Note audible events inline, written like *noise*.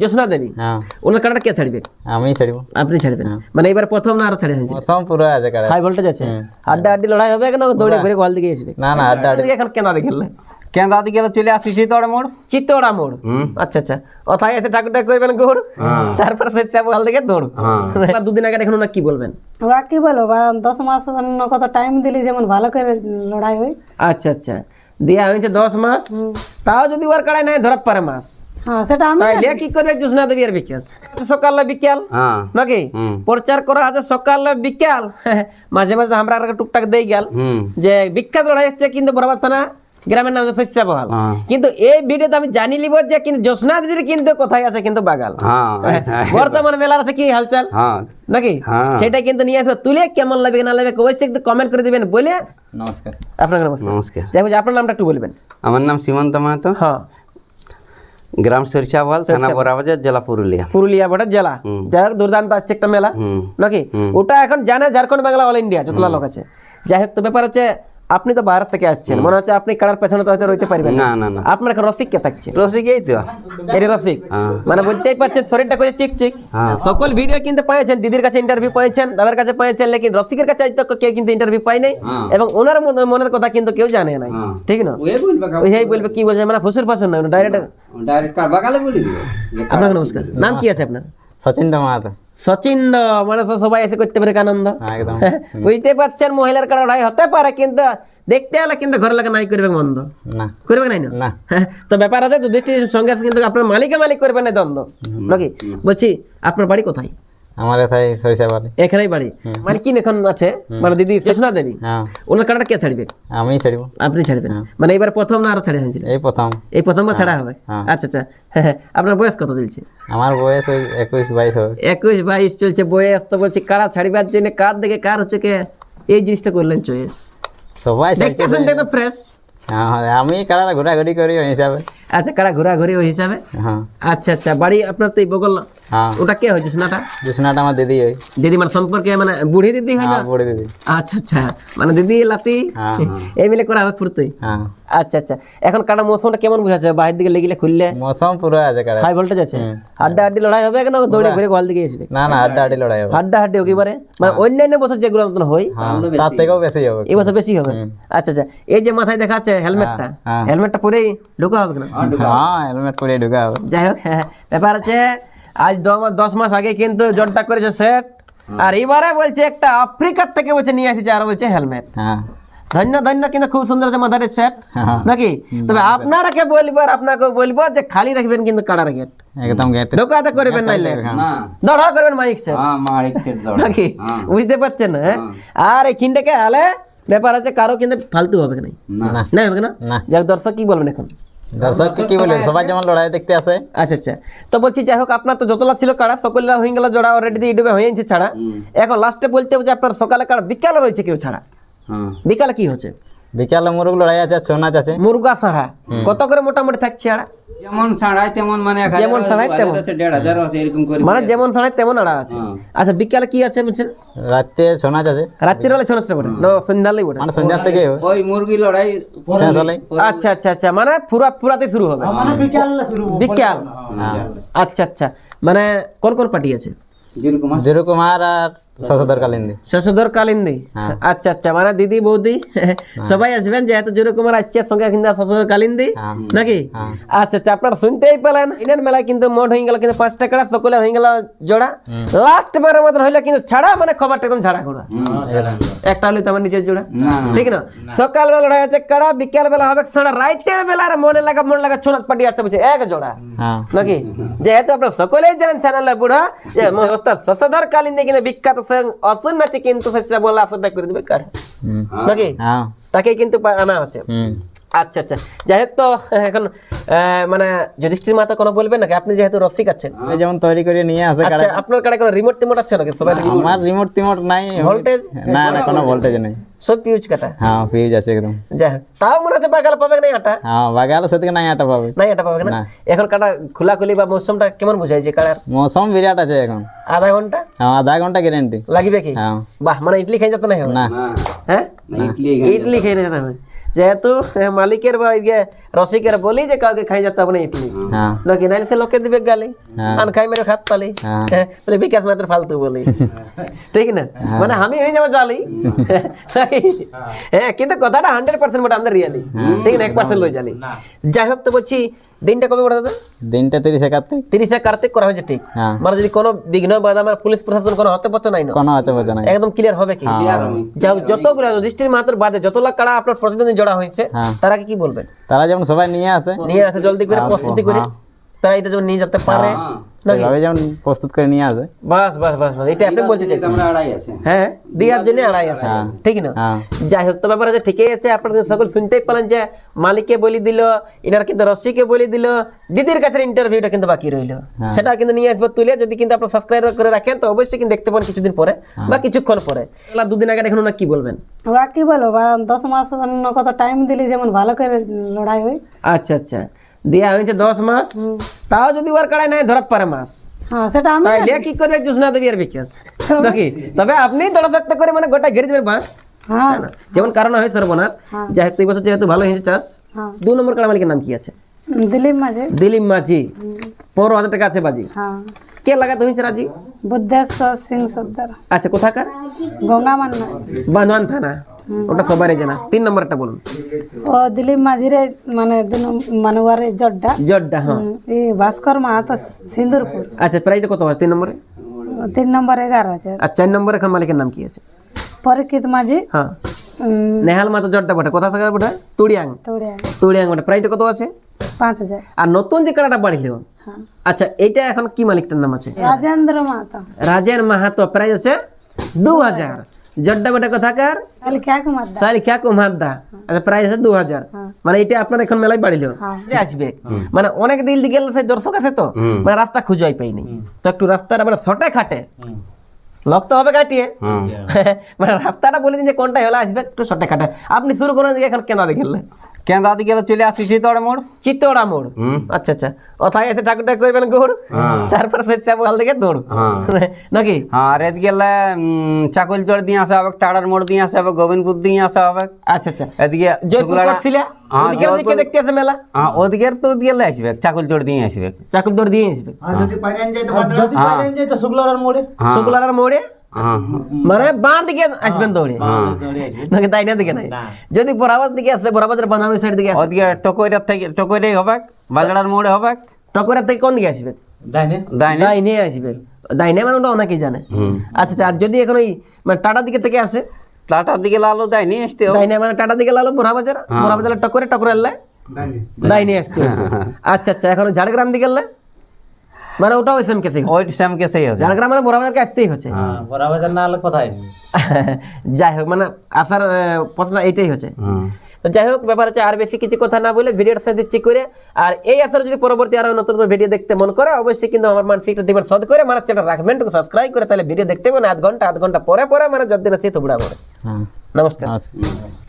জ্যোৎস্না দেবী হ্যাঁ। ওনার কাটাটা কে ছাড়বে? আমি ছাড়ব। আপনি ছাড়বেন। মানে এবার প্রথম না আরও ছাড়া হয়েছে? মৌসম পুরো আছে কাড়া। হাই ভোল্টেজ আছে? আড্ডা আড্ডি লড়াই হবে কেন? দৌড়ে ঘুরে গোয়াল দিকে আসবে না না আড্ডা আড্ডি। এখন কেন দেখলে কেন্দ্র দিকে চলে আসিছি তোর মোড়। চিত্তোড়া মোড়? আচ্ছা আচ্ছা। অথায় এসে ঠাকুরটা করবেন গোড়। তারপর সে গোয়াল দিকে দৌড়। দুদিন আগে এখন কি বলবেন? ওরা কি বলো বা দশ মাস কত টাইম দিলি যেমন ভালো করে লড়াই হয়। আচ্ছা আচ্ছা। দেওয়া হয়েছে দশ মাস। তাও যদি ওর কাড়াই নাই ধরাত পারে মাস। হ্যাঁ সেটা আমি তাইলে কি করবে জুসনা দেবী আর বিকাশ সকালে বিকাল হ্যাঁ নাকি? প্রচার করা আছে সকালে বিকাল। *laughs* মাঝে মাঝে আমরা টুকটাক দেই গেল। যে বিখ্যাত লড়াই হচ্ছে কিন্তু বরাবর থানা গ্রামের নাম শস্য বহাল। হ্যাঁ। কিন্তু এই ভিডিওতে আমি জানি লিব যে কিন্তু দিদির কিন্তু কোথায় আছে কিন্তু বাগাল। হ্যাঁ *laughs* বর্তমান মেলার আছে কি হালচাল? হ্যাঁ। নাকি? হ্যাঁ। সেটা কিন্তু নিয়ে আসবে। তুলে কেমন লাগবে না লাগবে অবশ্যই একটু কমেন্ট করে দিবেন। বলে নমস্কার। আপনাকে নমস্কার। নমস্কার। যাই আপনার নামটা একটু বলবেন। আমার নাম সীমন্ত মাহাতো। হ্যাঁ। গ্রাম সরিষাওয়াল থানা বরাবাজার জেলা পুরুলিয়া। পুরুলিয়া বর্ডার জেলা। যাই হোক দুর্দান্ত আছে একটা মেলা নাকি? ওটা এখন জানে ঝাড়খণ্ড বাংলা অল ইন্ডিয়া যতলা লোক আছে। যাই হোক তো ব্যাপার হচ্ছে আপনি তো বাইরে থেকে আসছেন মনে হচ্ছে আপনি কারার পেছনে তো হয়তো রইতে পারবেন না। না না আপনার এখন রসিক কে থাকছে? রসিকেই তো। এটি রসিক? মানে বলতেই পারছেন শরীরটা করে চিক চিক হ্যাঁ। সকল ভিডিও কিন্তু পেয়েছেন দিদির কাছে ইন্টারভিউ পেয়েছেন দাদার কাছে পেয়েছেন লেকিন রসিকের কাছে আজ তক কেউ কিন্তু ইন্টারভিউ পাই নাই। হ্যাঁ। এবং ওনার মনের কথা কিন্তু কেউ জানে নাই। হ্যাঁ। ঠিক না? ওই বলবে কি বলছে? মানে ফুসুর ফাসুর না ডাইরেক্ট ডাইরেক্ট বাগালে বলে দিবে? আপনাকে নমস্কার। নাম কি আছে আপনার? সচিন তো মাহাতো সচিন মানে তো সবাই এসে করতে পারে আনন্দ হ্যাঁ, বুঝতে পারছেন মহিলার কারণে লড়াই হতে পারে কিন্তু দেখতে হলে কিন্তু ঘরের লোকে নাই করবে মন্দ না। করবে নাই না? হ্যাঁ, তো ব্যাপার আছে যুধিষ্ঠির সঙ্গে কিন্তু আপনার মালিকে মালিক করবে না দ্বন্দ্ব। নাকি? বলছি আপনার বাড়ি কোথায়? আমার এথায় সরিষাবাল এখানেই বাড়ি। মালকিন এখন আছে। মানে দিদি চেষ্টা দেবী। হ্যাঁ। ওনার কাটাটা কে ছাড়বে? আমি ছাড়ব। আপনি ছাড়বেন। মানে এবার প্রথম না আরও ছাড়া হয়েছিল এই প্রথম। এই প্রথমবার ছাড়া হবে? হ্যাঁ। আচ্ছা আচ্ছা। হ্যাঁ, হ্যাঁ। আপনার বয়স কত চলছে? আমার বয়স ওই একুশ বাইশ হবে। একুশ বাইশ চলছে। বয়স তো বলছি কারা ছাড়িবার জন্য কার দেখে কার হচ্ছে কে? এই জিনিসটা করলেন চয়েস। সবাই দেখতে শুনতে একদম ফ্রেশ হ্যাঁ, আমি কাড়া ঘোরাঘুরি করি ওই হিসাবে। আচ্ছা কারা ঘোরাঘুরি ওই হিসাবে? হ্যাঁ। আচ্ছা আচ্ছা বাড়ি আপনার তো এই বগল। হ্যাঁ। ওটা কে হয়েছে শোনাটা জুসনাটা আমার দিদি ওই দিদি মানে সম্পর্কে মানে বুড়ি দিদি হয় না? হ্যাঁ বড় দিদি। আচ্ছা আচ্ছা মানে দিদি লাতি? হ্যাঁ এই মিলে করা হবে ফুরতই? হ্যাঁ। আচ্ছা আচ্ছা এখন কাটা মৌসুমটা কেমন বুঝাচ্ছে? বাইরের দিকে লেগিলে খুললে? মৌসম পুরো আছে কাড়া হাই ভোল্টেজ আছে? আড্ডা আড্ডি লড়াই হবে কেন দৌড়ে ঘুরে গোয়াল দিকে আসবে না না আড্ডা আড্ডি লড়াই হবে। হাড্ডা হাড্ডি একেবারে মানে অন্যান্য বছর যেগুলো মতন হয় হ্যাঁ তার থেকেও বেশি হবে। এই বছর বেশি হবে? আচ্ছা আচ্ছা এই যে মাথায় দেখা যাচ্ছে হেলমেটটা হ্যাঁ। হেলমেটটা পরেই ঢোকা হবে না হ্যাঁ হেলমেট পরে ঢুকা হবে। যাই হোক হ্যাঁ, ব্যাপার আছে আজ দশ মাস আগে কিন্তু জটটা করেছে সেট। আর এবারে বলছে একটা আফ্রিকার থেকে বলছে নিয়ে আসছে আর বলছে হেলমেট হ্যাঁ। ধন্য ধন্য কিন্তু খুব সুন্দর আছে মাথার সেট হ্যাঁ। নাকি? তবে আপনারাকে বলব আর আপনাকে বলব যে খালি রাখবেন কিন্তু কাড়ার গেট একদম গেট ঢোকাতে করবেন নাইলে। না। দড়া করবেন মাইক সেট। হ্যাঁ মারিক সেট দাও নাকি? বুঝতে পারছেন না হ্যাঁ? আর এই খিনটাকে আলে ব্যাপার আছে কারও কিন্তু ফালতু হবে না। না হবে না? যাক দর্শক কি বলবেন এখন? দর্শক কি বলে সবাই যেমন লড়াই দেখতে আসে আচ্ছা আচ্ছা। তো বলছি যাই হোক আপনার তো যতলা ছিল কাড়া সকলরা হয়ে গেল জোড়া অলরেডি ডুবে হয়ে গেছে ছাড়া। এখন লাস্টে বলতে হবে যে আপনার সকালে কাড়া বিকালে রয়েছে কেউ ছাড়া? হ্যাঁ। বিকালে কি হচ্ছে? বিকালে মুরগ লড়াই আছে ছৌ নাচ আছে মুরগা ছাড়া। কত করে মোটামুটি থাকছে আড়া যেমন সাড়াই তেমন মানে যেমন সাড়াই তেমন। দেড় হাজার আছে এরকম করে মানে যেমন ছাড়াই তেমন আড়া আছে। আচ্ছা বিকালে কি আছে বলছেন? রাত্রে ছৌ নাচ আছে রাত্রির বেলা ছোট বটে? না সন্ধ্যালেই বটে। মানে সন্ধ্যার থেকে ওই মুরগি লড়াই শেষ হলে আচ্ছা আচ্ছা আচ্ছা মানে পুরা পুরাতে শুরু হবে। বিকাল আচ্ছা আচ্ছা। মানে কোন কোন পার্টি আছে? যেরকম জিরু কুমার আর শশধর কালিন্দি শশধর কালিন্দি আচ্ছা আচ্ছা মানে দিদি বৌদি সবাই আসবেন যেহেতু জিরো কুমার আসছে সঙ্গে কিন্তু শশধর কালিন্দি হ্যাঁ। নাকি? আচ্ছা আচ্ছা আপনারা শুনতেই পেলেন ইনের মেলায় কিন্তু মোট হয়ে গেল কিন্তু পাঁচ টাকা সকলে হয়ে গেল জোড়া। লাস্ট বারের মতন হইলে কিন্তু ছাড়া মানে খবরটা একদম ছাড়া করা। একটা হলে তোমার নিচের জোড়া। ঠিক না? সকাল বেলা লড়াই আছে কাড়া বিকাল বেলা হবে ছাড়া রাইতের বেলা আর মনে লাগা মনে লাগা ছোনাত পাটি আছে বুঝছে এক জোড়া। হ্যাঁ। নাকি? যেহেতু আপনার সকলেই জানেন চ্যানেলে বুড়া যে ওস্তাদ শশধর কালীন দিয়ে কিন্তু বিখ্যাত স্বয়ং অসুন নাচে কিন্তু ফেসলা বলে আসরটা করে দেবে কার? নাকি? হ্যাঁ। তাকে কিন্তু আনা আছে। আচ্ছা আচ্ছা। যাই হোক তো এখন মানে যুধিষ্ঠির মাতা কোনো বলবেন নাকি? আপনি যেহেতু রসিক আছেন। যেমন তৈরি করে নিয়ে আসে আচ্ছা আপনার কাছে কোনো রিমোট টিমোট আছে নাকি? সবাই আমার রিমোট টিমোট নাই। ভোল্টেজ না না কোনো ভোল্টেজ নেই। সব পিউজ কাটা? হ্যাঁ ফিউজ আছে একদম। যাই হোক। তাও মনে হচ্ছে বাগাল পাবে না আটা? হ্যাঁ বাগালে সেদিকে নাই আটা পাবে। নাই এটা পাবে না? এখন কাটা খোলাখুলি বা মৌসুমটা কেমন বোঝায় যে কাটার মৌসুম বিরাট আছে এখন। আধা ঘণ্টা? হ্যাঁ আধা ঘণ্টা গ্যারেন্টি লাগবে কি? হ্যাঁ। বাহ মানে ইডলি খাই যেতে না না। হ্যাঁ? না, ইডলি ইডলি খেয়ে যেতে হবে যেহেতু মালিকের বা ওই যে রসিকের বলি যে কাউকে খাই যেতে হবে না ইডলি। হ্যাঁ। নাইলে সে লোকে দিবে গালি। আর আন খাই মেরে খাত পালি। হ্যাঁ। হ্যাঁ, বলে বিকাশ মাত্র ফালতু বলি। *laughs* ঠিক না? মানে আমি হয়ে যাব জালি? *laughs* হ্যাঁ। কিন্তু কথাটা হান্ড্রেড পার্সেন্ট বটে আমাদের রিয়ালি ঠিক না? এক পার্সেন্ট লই জানি যাই হোক তো বলছি দিনটা কবে বড় দাদা? দিনটা তিরিশে কার্তিক। তিরিশে কার্তিক করা হয়েছে ঠিক। হ্যাঁ। মানে যদি কোনো বিঘ্ন বাধা আমার পুলিশ প্রশাসন কোনো হতে পারছে নাই না? কোনো আছে বোঝা নাই। একদম ক্লিয়ার হবে কি? যাও হোক, যতগুলো দৃষ্টির মাত্র বাদে যত লাখ কাড়া আপনার প্রতিদিন জড়া হয়েছে হ্যাঁ। তারা কি বলবেন? তারা যেমন সবাই নিয়ে আসে। নিয়ে আসে জলদি করে প্রস্তুতি করে। তারা এটা যেমন নিয়ে যেতে পারে। সেভাবে যেমন প্রস্তুত করে নিয়ে আসে বাস বাস বাস বাস এটা আপনি বলতে চাইছেন আমরা আড়াই আছে। হ্যাঁ জন্য আড়াই আছে। ঠিক না? হ্যাঁ। যাই হোক তো ব্যাপার আছে ঠিকই আছে আপনারা সকল শুনতেই পেলেন যে মালিককে বলি দিল এনার কিন্তু রশ্মিকে বলি দিল দিদির কাছে ইন্টারভিউটা কিন্তু বাকি রইল। সেটা কিন্তু নিয়ে আসব তুলে যদি কিন্তু আপনার সাবস্ক্রাইব করে রাখেন তো অবশ্যই কিন্তু দেখতে পাবেন কিছুদিন পরে বা কিছুক্ষণ পরে। দুদিন আগে এখন না কি বলবেন। কি বলো বা দশ মাস কত টাইম দিলি যেমন ভালো করে লড়াই হয়। আচ্ছা আচ্ছা। দেয়া হয়েছে দশ মাস তাও যদি ওর কাড়াই নাই ধরত পারে মাস। হ্যাঁ সেটা আমি কি করবে জুসনা দেবী আর বিকাশ। নাকি তবে আপনি দড়াশক্ত করে মানে গোটা ঘেরে দেবেন হ্যাঁ। যেমন কারণ হয় সর্বনাশ। যাই হোক তো এই বছর যেহেতু ভালো হয়েছে চাষ হ্যাঁ। দু নম্বর কাড়া মালিকের নাম কি আছে? দিলীপ মাঝে। দিলীপ মাঝি। পনেরো হাজার টাকা আছে বাজি। হ্যাঁ। কে হয়েছে রাজি? বুদ্ধেশ্বর সিং সর্দার। আচ্ছা কোথাকার? গঙ্গা মান্না। বান্ধবান থানা। ওটা সবারই জানা তিন নম্বরটা বলুন। ও দিলীপ মাঝিরে মানে দিন মানে ওয়ারে জড্ডা। জড্ডা হ্যাঁ। এই ভাস্কর মাহাতো সিন্দুরপুর। আচ্ছা প্রাইসটা কত আছে তিন নম্বরে? তিন নম্বর এগারো আছে। আর চার নম্বরে এখন মালিকের নাম কি আছে? পরীক্ষিত মাঝি। হ্যাঁ। নেহাল মাতো জড্ডা বটে। কোথা থেকে বটে? তুড়িয়াং। তৌড়িয়া। তুড়িয়াং বটে। প্রাইসটা কত আছে? পাঁচ হাজার। আর নতুন যে কাড়াটা বাড়িল হ্যাঁ। আচ্ছা এটা এখন কি মালিকটার নাম আছে? রাজেন্দ্র মাহাতো। রাজের মাহাতো। প্রাইস আছে দু হাজার। জড্ডা বটে কোথাকার আচ্ছা প্রাইস আছে দু হাজার মানে এটা আপনার এখন মেলায় বাড়িল। যে আসবে। মানে অনেক দিল দিকে সে সেই দর্শক আছে তো। মানে রাস্তা খুঁজাই পাইনি। তো একটু রাস্তাটা মানে সটে খাটে। লক তো হবে কাটিয়ে। *laughs* মানে রাস্তাটা বলে দিন যে কোনটা হলে আসবে একটু শর্টে খাটে। আপনি শুরু করেন যে এখন কেনা দেখলে কেন দাদি গেলে? চলে আসিছি তোর মোড়? চিত্তড়া মোড়। আচ্ছা আচ্ছা। ওথায় এসে ঠাকুরটা করবেন ঘোড় তারপরে সেই চাপাল থেকে দৌড়। হ্যাঁ। *laughs* নাকি? হ্যাঁ আর এদিকে গেলে চাকলচর দিয়ে আসা হবে টাড়ার মোড় দিয়ে আসা হবে গোবিন্দপুর দিয়ে আসা হবে। আচ্ছা আচ্ছা। এদিকে জয়পুর শুক্লারা- হ্যাঁ, ওদিকে ওদিকে জয়পুর- দেখতে আসে মেলা। হ্যাঁ তো গেলে আসবে চাকলচর দিয়ে আসবে। চাকুর দৌড় দিয়ে আসবে। হ্যাঁ। শুক্লার মোড়ে। হ্যাঁ। মানে বাঁ দিকে আসবেন দৌড়ে। নাকি তাই না দিকে নাই যদি বরাবর দিকে আসে বরাবর বাঁধানো সাইড দিকে ওদিকে টকইরা থেকে টকইরাই হবে বাজারার মোড়ে হবে টকরের থেকে কোন দিকে আসবে? ডাইনে। আসবে। ডাইনে মানে ওটা অনেকেই জানে। আচ্ছা আচ্ছা আর যদি এখন ওই মানে টাটা দিকে থেকে আসে? টাটার দিকে লালো ডাইনে আসতে হবে। মানে টাটা দিকে লালো বোরা বাজার বোরা বাজার টকরে টকরে আসতে আচ্ছা আচ্ছা এখন ঝাড়গ্রাম দিকে মানে ওটাও এসএম কেসে ওই স্যামকে সেই হবে ঝাড়গ্রাম মানে বোরা বাজারকে আসতেই হচ্ছে। *laughs* যাই হোক মানে আসার প্রশ্ন এইটাই হচ্ছে। হুম। তো যাই হোক ব্যাপার হচ্ছে আর বেশি কিছু কথা না বলে ভিডিওটা সাথে চেক করে। আর এই আসার যদি পরবর্তী আরও নতুন নতুন ভিডিও দেখতে মন করে অবশ্যই কিন্তু আমার মানসিকটা দিবেন সদ করে মানে চ্যানেল রাখবেন সাবস্ক্রাইব করে তাহলে ভিডিও দেখতে পাবেন। আধ ঘণ্টা আধ ঘণ্টা পরে পরে মানে যতদিন আছে তো বুড়া পরে হ্যাঁ নমস্কার।